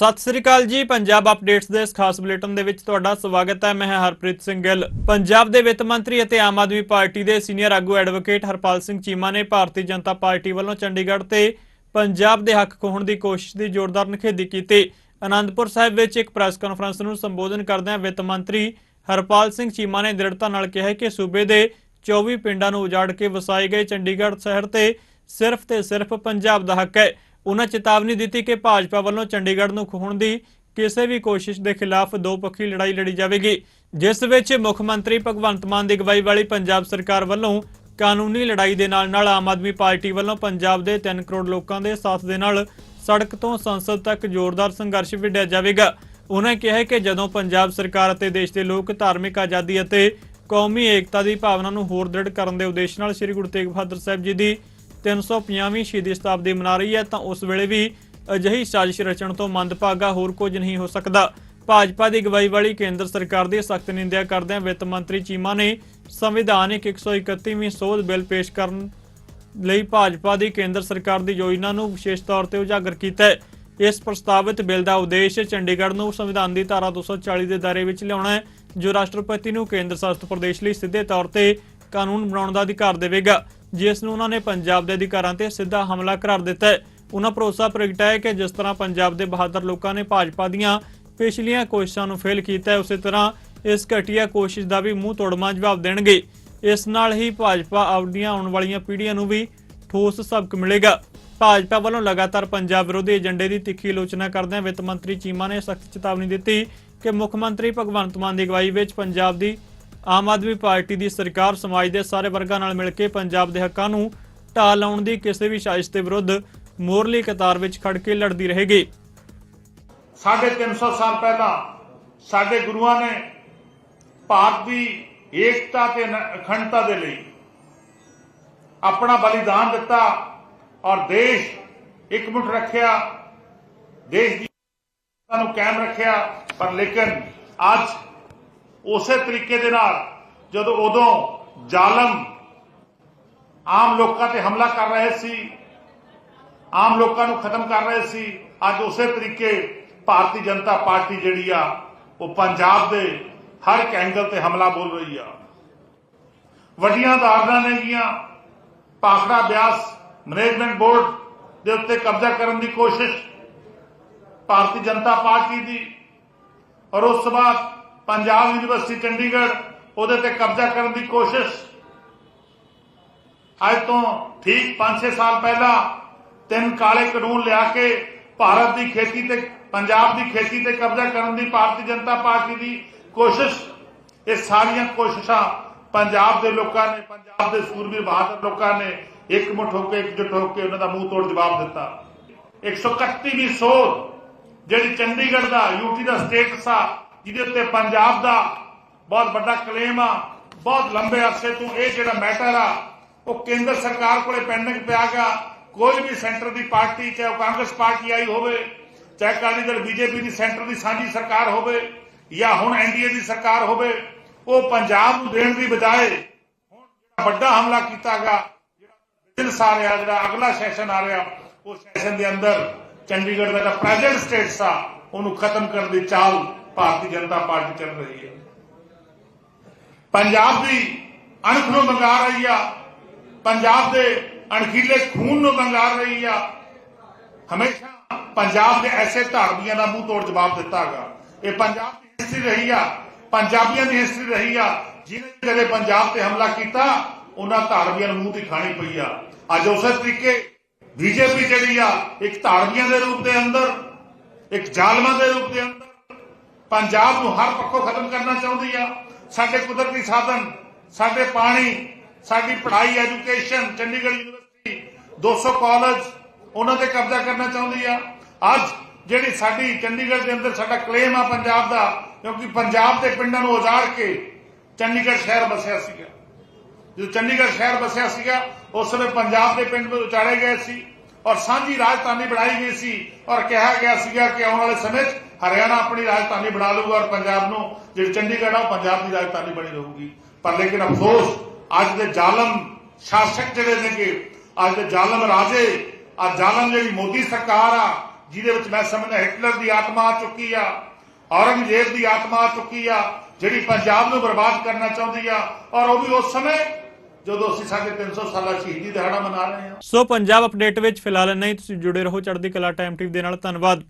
ਸਤਿ ਸ੍ਰੀ ਅਕਾਲ ਜੀ, ਪੰਜਾਬ ਅਪਡੇਟਸ ਦੇ ਇਸ ਖਾਸ ਬੁਲੇਟਿਨ ਦੇ ਵਿੱਚ ਤੁਹਾਡਾ ਸਵਾਗਤ ਹੈ। ਮੈਂ ਹਰਪ੍ਰੀਤ ਸਿੰਘ ਗਿੱਲ। ਪੰਜਾਬ ਦੇ ਵਿੱਤ ਮੰਤਰੀ ਅਤੇ ਆਮ ਆਦਮੀ ਪਾਰਟੀ ਦੇ ਸੀਨੀਅਰ ਆਗੂ ਐਡਵੋਕੇਟ ਹਰਪਾਲ ਸਿੰਘ ਚੀਮਾ ਨੇ ਭਾਰਤੀ ਜਨਤਾ ਪਾਰਟੀ ਵੱਲੋਂ ਚੰਡੀਗੜ੍ਹ ਤੇ ਪੰਜਾਬ ਦੇ ਹੱਕ ਖੋਹਣ ਦੀ ਕੋਸ਼ਿਸ਼ ਦੀ ਜ਼ੋਰਦਾਰ ਨਿਖੇਧੀ ਕੀਤੀ। ਅਨੰਦਪੁਰ ਸਾਹਿਬ ਵਿੱਚ ਇੱਕ ਪ੍ਰੈਸ ਕਾਨਫਰੰਸ ਨੂੰ ਸੰਬੋਧਨ ਕਰਦਿਆਂ ਵਿੱਤ ਮੰਤਰੀ ਹਰਪਾਲ ਸਿੰਘ ਚੀਮਾ ਨੇ ਦ੍ਰਿੜਤਾ ਨਾਲ ਕਿਹਾ ਕਿ ਸੂਬੇ ਦੇ 24 ਪਿੰਡਾਂ ਨੂੰ ਉਜਾੜ ਕੇ ਵਸਾਏ ਗਏ ਚੰਡੀਗੜ੍ਹ ਸ਼ਹਿਰ ਤੇ ਸਿਰਫ ਤੇ ਸਿਰਫ ਪੰਜਾਬ ਦਾ ਹੱਕ ਹੈ। ਉਹਨਾਂ ਚੇਤਾਵਨੀ ਦਿੱਤੀ ਕਿ ਭਾਜਪਾ ਵੱਲੋਂ ਚੰਡੀਗੜ੍ਹ ਨੂੰ ਖੋਹਣ ਦੀ ਕਿਸੇ ਵੀ ਕੋਸ਼ਿਸ਼ ਦੇ ਖਿਲਾਫ ਦੋ-ਪੱਖੀ ਲੜਾਈ ਲੜੀ ਜਾਵੇਗੀ, ਜਿਸ ਵਿੱਚ ਮੁੱਖ ਮੰਤਰੀ ਭਗਵੰਤ ਮਾਨ ਦੀ ਅਗਵਾਈ ਵਾਲੀ ਪੰਜਾਬ ਸਰਕਾਰ ਵੱਲੋਂ ਕਾਨੂੰਨੀ ਲੜਾਈ ਦੇ ਨਾਲ-ਨਾਲ ਆਮ ਆਦਮੀ ਪਾਰਟੀ ਵੱਲੋਂ ਪੰਜਾਬ ਦੇ 3 ਕਰੋੜ ਲੋਕਾਂ ਦੇ ਸਾਥ ਦੇ ਨਾਲ ਸੜਕ ਤੋਂ ਸੰਸਦ ਤੱਕ ਜ਼ੋਰਦਾਰ ਸੰਘਰਸ਼ ਵਿੱਢਿਆ ਜਾਵੇਗਾ। ਉਹਨਾਂ ਕਿਹਾ ਕਿ ਜਦੋਂ ਪੰਜਾਬ ਸਰਕਾਰ ਅਤੇ ਦੇਸ਼ ਦੇ ਲੋਕ ਧਾਰਮਿਕ ਆਜ਼ਾਦੀ ਅਤੇ ਕੌਮੀ ਏਕਤਾ ਦੀ ਭਾਵਨਾ ਨੂੰ ਹੋਰ ਦ੍ਰਿੜ ਕਰਨ ਦੇ ਉਦੇਸ਼ ਨਾਲ ਸ੍ਰੀ ਗੁਰੂ ਤੇਗ ਬਹਾਦਰ ਸਾਹਿਬ ਜੀ ਦੀ 350ਵੀਂ ਸ਼ਹੀਦੀ ਸ਼ਤਾਬਦੀ ਮਨਾ ਰਹੀ ਹੈ, ਤਾਂ ਉਸ ਵੇਲੇ ਵੀ ਅਜਿਹੀ ਸਾਜ਼ਿਸ਼ ਰਚਣ ਤੋਂ ਮੰਦਭਾਗਾ ਹੋਰ ਕੁਝ ਨਹੀਂ ਹੋ ਸਕਦਾ। ਭਾਜਪਾ ਦੀ ਅਗਵਾਈ ਵਾਲੀ ਕੇਂਦਰ ਸਰਕਾਰ ਦੀ ਸਖਤ ਨਿੰਦਿਆ ਕਰਦਿਆਂ ਵਿੱਤ ਮੰਤਰੀ ਚੀਮਾ ਨੇ ਸੰਵਿਧਾਨਿਕ 131ਵੀਂ ਸੋਧ ਬਿੱਲ ਪੇਸ਼ ਕਰਨ ਲਈ ਭਾਜਪਾ ਦੀ ਕੇਂਦਰ ਸਰਕਾਰ ਦੀ ਯੋਜਨਾ ਨੂੰ ਵਿਸ਼ੇਸ਼ ਤੌਰ ਤੇ ਉਜਾਗਰ ਕੀਤਾ ਹੈ। ਇਸ ਪ੍ਰਸਤਾਵਿਤ ਬਿੱਲ ਦਾ ਉਦੇਸ਼ ਚੰਡੀਗੜ੍ਹ ਨੂੰ ਸੰਵਿਧਾਨ ਦੀ ਧਾਰਾ 240 ਦੇ ਦਾਇਰੇ ਵਿੱਚ ਲਿਆਉਣਾ ਹੈ, ਜੋ ਰਾਸ਼ਟਰਪਤੀ ਨੂੰ ਕੇਂਦਰ ਸ਼ਾਸਿਤ ਪ੍ਰਦੇਸ਼ ਲਈ ਸਿੱਧੇ ਤੌਰ ਤੇ ਕਾਨੂੰਨ ਬਣਾਉਣ ਦਾ ਅਧਿਕਾਰ ਦੇਵੇਗਾ। ਜਿਸ ਨੂੰ ਉਹਨਾਂ ਨੇ ਪੰਜਾਬ ਦੇ ਅਧਿਕਾਰਾਂ ਤੇ ਸਿੱਧਾ ਹਮਲਾ ਕਰਾਰ ਦਿੱਤਾ ਹੈ। ਉਹਨਾਂ ਭਰੋਸਾ ਪ੍ਰਗਟਾਇਆ ਕਿ ਜਿਸ ਤਰ੍ਹਾਂ ਪੰਜਾਬ ਦੇ ਬਹਾਦਰ ਲੋਕਾਂ ਨੇ ਭਾਜਪਾ ਦੀਆਂ ਪਿਛਲੀਆਂ ਕੋਸ਼ਿਸ਼ਾਂ ਨੂੰ ਫੇਲ ਕੀਤਾ ਹੈ, ਉਸੇ ਤਰ੍ਹਾਂ ਇਸ ਘਟੀਆ ਕੋਸ਼ਿਸ਼ ਦਾ ਵੀ ਮੂੰਹ ਤੋੜਮਾ ਜਵਾਬ ਦੇਣਗੇ। ਇਸ ਨਾਲ ਹੀ ਭਾਜਪਾ ਆਉਣੀਆਂ ਆਉਣ ਵਾਲੀਆਂ ਪੀੜ੍ਹੀਆਂ ਨੂੰ ਵੀ ਠੋਸ ਸਬਕ ਮਿਲੇਗਾ। ਭਾਜਪਾ ਵੱਲੋਂ ਲਗਾਤਾਰ ਪੰਜਾਬ ਵਿਰੋਧੀ ਏਜੰਡੇ ਦੀ ਤਿੱਖੀ ਆਲੋਚਨਾ ਕਰਦਿਆਂ ਵਿੱਤ ਮੰਤਰੀ ਚੀਮਾ ਨੇ ਸਖਤ ਚੇਤਾਵਨੀ ਦਿੱਤੀ ਕਿ ਮੁੱਖ ਮੰਤਰੀ ਭਗਵੰਤ ਮਾਨ ਦੀ ਅਗਵਾਈ ਵਿੱਚ ਪੰਜਾਬ ਦੀ ਆਮ ਆਦਮੀ ਪਾਰਟੀ ਦੀ ਸਰਕਾਰ ਸਮਾਜ ਦੇ ਸਾਰੇ ਵਰਗਾਂ ਨਾਲ ਮਿਲ ਕੇ ਪੰਜਾਬ ਦੇ ਹੱਕਾਂ ਨੂੰ ਢਾਹ ਲਾਉਣ ਦੀ ਕਿਸੇ ਵੀ ਸਾਜ਼ਿਸ਼ ਦੇ ਵਿਰੁੱਧ ਮੋਰਲੀ ਕਤਾਰ ਵਿੱਚ ਖੜ ਕੇ ਲੜਦੀ ਰਹੇਗੀ। ਸਾਢੇ 300 ਸਾਲ ਪਹਿਲਾਂ ਸਾਡੇ ਗੁਰੂਆਂ ਨੇ ਭਾਰਤ ਦੀ ਏਕਤਾ ਤੇ ਅਖੰਡਤਾ ਦੇ ਲਈ ਆਪਣਾ ਬਲੀਦਾਨ ਦਿੱਤਾ ਔਰ ਦੇਸ਼ ਇਕਮੁੱਠ ਰੱਖਿਆ, ਦੇਸ਼ ਦੀ ਨੂੰ ਕਾਇਮ ਰੱਖਿਆ, ਪਰ ਲੇਕਿਨ ਅੱਜ ਉਸੇ ਤਰੀਕੇ ਦੇ ਨਾਲ ਜਦੋਂ ਉਦੋਂ ਜ਼ਾਲਮ ਆਮ ਲੋਕਾਂ ਤੇ ਹਮਲਾ ਕਰ ਰਹੇ ਸੀ, ਆਮ ਲੋਕਾਂ ਨੂੰ ਖਤਮ ਕਰ ਰਹੇ ਸੀ, ਅੱਜ ਉਸੇ ਤਰੀਕੇ ਭਾਰਤੀ ਜਨਤਾ ਪਾਰਟੀ ਜਿਹੜੀ ਆ, ਉਹ ਪੰਜਾਬ ਦੇ ਹਰ ਇੱਕ ਐਂਗਲ ਤੇ ਹਮਲਾ ਬੋਲ ਰਹੀ ਆ। ਵੱਡੀਆਂ ਅਦਾਲਤਾਂ ਨੇ ਗੀਆਂ, ਪਾਖੜਾ ਬਿਆਸ ਮੈਨੇਜਮੈਂਟ ਬੋਰਡ ਦੇ ਉੱਤੇ ਕਬਜ਼ਾ ਕਰਨ ਦੀ ਕੋਸ਼ਿਸ਼ ਭਾਰਤੀ ਜਨਤਾ ਪਾਰਟੀ ਦੀ, ਔਰ ਉਸ ਤੋਂ ਬਾਅਦ ਪੰਜਾਬ ਯੂਨੀਵਰਸਿਟੀ ਚੰਡੀਗੜ੍ਹ, ਉਹਦੇ ਤੇ ਕਬਜ਼ਾ ਕਰਨ ਦੀ ਕੋਸ਼ਿਸ਼। ਅੱਜ ਤੋਂ ਠੀਕ 5-6 ਸਾਲ ਪਹਿਲਾਂ ਤਿੰਨ ਕਾਲੇ ਕਾਨੂੰਨ ਲਿਆ ਕੇ ਭਾਰਤ ਦੀ ਖੇਤੀ ਤੇ, ਪੰਜਾਬ ਦੀ ਖੇਤੀ ਤੇ ਕਬਜ਼ਾ ਕਰਨ ਦੀ ਭਾਰਤੀ ਜਨਤਾ ਪਾਰਟੀ ਦੀ ਕੋਸ਼ਿਸ਼। ਇਹ ਸਾਰੀਆਂ ਕੋਸ਼ਿਸ਼ਾਂ ਪੰਜਾਬ ਦੇ ਲੋਕਾਂ ਨੇ, ਪੰਜਾਬ ਦੇ ਸੂਰਬੀਰ ਬਹਾਦਰ ਲੋਕਾਂ ਨੇ ਇਕਮੁੱਠ ਹੋ ਕੇ ਇਕਜੁੱਟ ਹੋ ਕੇ ਉਹਨਾਂ ਦਾ ਮੂੰਹ ਤੋੜ ਜਵਾਬ ਦਿੱਤਾ। 131ਵੀਂ ਸੋਧ ਜਿਹੜੀ ਚੰਡੀਗੜ੍ਹ ਦਾ ਯੂਟੀ ਦਾ ਸਟੇਟਸ ਆ ਜਿਹਦੇ ਉੱਤੇ ਪੰਜਾਬ ਦਾ ਬਹੁਤ ਵੱਡਾ ਕਲੇਮ ਆ, ਬਹੁਤ ਲੰਬੇ ਅਰਸੇ ਤੋਂ ਇਹ ਜਿਹੜਾ ਮੈਟਰ ਆ, ਉਹ ਕੇਂਦਰ ਸਰਕਾਰ ਕੋਲੇ ਪੈਂਡਿੰਗ ਪਿਆ ਗਾ ਕੋਈ ਵੀ ਸੈਂਟਰ ਦੀ ਪਾਰਟੀ, ਚਾਹੇ ਕਾਂਗਰਸ ਪਾਰਟੀ ਆਈ ਹੋਵੇ, ਚਾਹੇ ਅਕਾਲੀ ਦਲ, ਬੀਜੇਪੀ ਦੀ ਸੈਂਟਰ ਦੀ ਸਾਂਝੀ ਸਰਕਾਰ ਹੋਵੇ, ਜਾਂ ਹੁਣ ਐਨਡੀਏ ਦੀ ਸਰਕਾਰ ਹੋਵੇ, ਉਹ ਪੰਜਾਬ ਨੂੰ ਦੇਣ ਦੀ ਬਜਾਏ ਹੁਣ ਜਿਹੜਾ ਵੱਡਾ ਹਮਲਾ ਕੀਤਾ ਗਾ ਬਿਜਨਸ ਆ ਰਿਹਾ ਜਿਹੜਾ ਅਗਲਾ ਸੈਸ਼ਨ ਆ ਰਿਹਾ, ਉਹ ਸੈਸ਼ਨ ਦੇ ਅੰਦਰ ਚੰਡੀਗੜ੍ਹ ਦਾ ਜਿਹੜਾ ਪ੍ਰੈਜ਼ੈਂਟ ਸਟੇਟਸ ਆ, ਉਹਨੂੰ ਖਤਮ ਕਰਨ ਦੀ ਚਾਲ ਭਾਰਤੀ ਜਨਤਾ ਪਾਰਟੀ ਚੱਲ ਰਹੀ ਹੈ। ਪੰਜਾਬ ਦੀ ਅਣਖ ਨੂੰ ਮੰਗਾ ਰਹੀ ਆ। ਪੰਜਾਬ ਦੇ ਅਣਖੀਲੇ ਖੂਨ ਨੂੰ ਮੰਗਾ ਰਹੀ ਆ। ਹਮੇਸ਼ਾ ਪੰਜਾਬ ਦੇ ਐਸੇ ਧਾਰਮੀਆਂ ਦਾ ਮੂੰਹ ਤੋੜ ਜਵਾਬ ਦਿੱਤਾਗਾ। ਇਹ ਪੰਜਾਬ ਦੀ ਹਿਸਟਰੀ ਰਹੀ ਆ। ਪੰਜਾਬੀਆਂ ਦੀ ਹਿਸਟਰੀ ਰਹੀ ਆ। ਜਿਹਨੇ ਕਦੇ ਪੰਜਾਬ ਤੇ ਹਮਲਾ ਕੀਤਾ, ਉਹਨਾਂ ਧਾਰਮੀਆਂ ਨੂੰ ਮੂੰਹ ਤੇ ਖਾਣੀ ਪਈ ਆ। ਅੱਜ ਉਸੇ ਤਰੀਕੇ ਬੀਜੇਪੀ ਜਿਹੜੀ ਆ, ਇੱਕ ਧਾਰਮੀਆਂ ਦੇ ਰੂਪ ਦੇ ਅੰਦਰ, ਇੱਕ ਜ਼ਾਲਮਾਂ ਦੇ ਰੂਪ ਦੇ ਅੰਦਰ ਪੰਜਾਬ ਨੂੰ ਹਰ ਪੱਖੋਂ ਖਤਮ ਕਰਨਾ ਚਾਹੁੰਦੀ ਆ। ਸਾਡੇ ਕੁਦਰਤੀ ਸਾਧਨ, ਸਾਡੇ ਪਾਣੀ, ਸਾਡੀ ਪੜ੍ਹਾਈ, ਐਜੂਕੇਸ਼ਨ, ਚੰਡੀਗੜ੍ਹ ਯੂਨੀਵਰਸਿਟੀ 200 ਕਾਲਜ, ਉਹਨਾਂ ਤੇ ਕਬਜ਼ਾ ਕਰਨਾ ਚਾਹੁੰਦੀ ਆ। ਅੱਜ ਜਿਹੜੀ ਸਾਡੀ ਚੰਡੀਗੜ੍ਹ ਦੇ ਅੰਦਰ ਸਾਡਾ ਕਲੇਮ ਆ ਪੰਜਾਬ ਦਾ, ਕਿਉਂਕਿ ਪੰਜਾਬ ਦੇ ਪਿੰਡਾਂ ਨੂੰ ਉਜਾੜ ਕੇ ਚੰਡੀਗੜ੍ਹ ਸ਼ਹਿਰ ਬਸਿਆ ਸੀਗਾ। ਜਦੋਂ ਚੰਡੀਗੜ੍ਹ ਸ਼ਹਿਰ ਬਸਿਆ ਸੀਗਾ, ਉਸ ਸਮੇਂ ਪੰਜਾਬ ਦੇ ਪਿੰਡ ਵਿੱਚ ਉਚਾੜੇ ਗਏ ਸੀ ਔਰ ਸਾਂਝੀ ਰਾਜਧਾਨੀ ਬਣਾਈ ਗਈ ਸੀ ਔਰ ਕਿਹਾ ਗਿਆ ਸੀਗਾ ਕਿ ਆਉਣ ਵਾਲੇ ਸਮੇਂ 'ਚ ਹਰਿਆਣਾ ਆਪਣੀ ਰਾਜਧਾਨੀ ਬਣਾ ਲਊਗਾ ਔਰ ਪੰਜਾਬ ਨੂੰ, ਜਿਹੜੀ ਚੰਡੀਗੜ੍ਹ ਆ ਪੰਜਾਬ ਦੀ ਰਾਜਧਾਨੀ ਬਣੀ ਰਹੂਗੀ। ਪਰ ਲੇਕਿਨ ਅਫਸੋਸ, ਅੱਜ ਦੇ ਜ਼ਾਲਮ ਸ਼ਾਸਕ ਜਿਹੜੇ ਨੇਗੇ ਅੱਜ ਦੇ ਜ਼ਾਲਮ ਰਾਜੇ ਆ ਜ਼ਾਲਮ ਜਿਹੜੀ ਮੋਦੀ ਸਰਕਾਰ ਆ, ਜਿਹਦੇ ਵਿੱਚ ਮੈਂ ਸਮਝਦਾ ਹਿਟਲਰ ਦੀ ਆਤਮਾ ਆ ਚੁੱਕੀ ਆ, ਔਰੰਗਜ਼ੇਬ ਦੀ ਆਤਮਾ ਆ ਚੁੱਕੀ ਆ, ਜਿਹੜੀ ਪੰਜਾਬ ਨੂੰ ਬਰਬਾਦ ਕਰਨਾ ਚਾਹੁੰਦੀ ਆ, ਔਰ ਉਹ ਵੀ ਉਸ ਸਮੇਂ, ਜਦੋਂ ਅਸੀਂ ਸਾਡੇ 300 ਸਾਲਾ ਸ਼ਹੀਦੀ ਦਿਹਾੜਾ ਮਨਾ ਰਹੇ ਹਾਂ। ਸੋ ਪੰਜਾਬ ਅਪਡੇਟ ਵਿੱਚ ਫਿਲਹਾਲ ਨਹੀਂ ਤੁਸੀਂ ਜੁੜੇ ਰਹੋ ਚੜ੍ਹਦੀ ਕਲਾ ਟਾਈਮ ਟੀਵੀ ਦੇ ਨਾਲ, ਧੰਨਵਾਦ।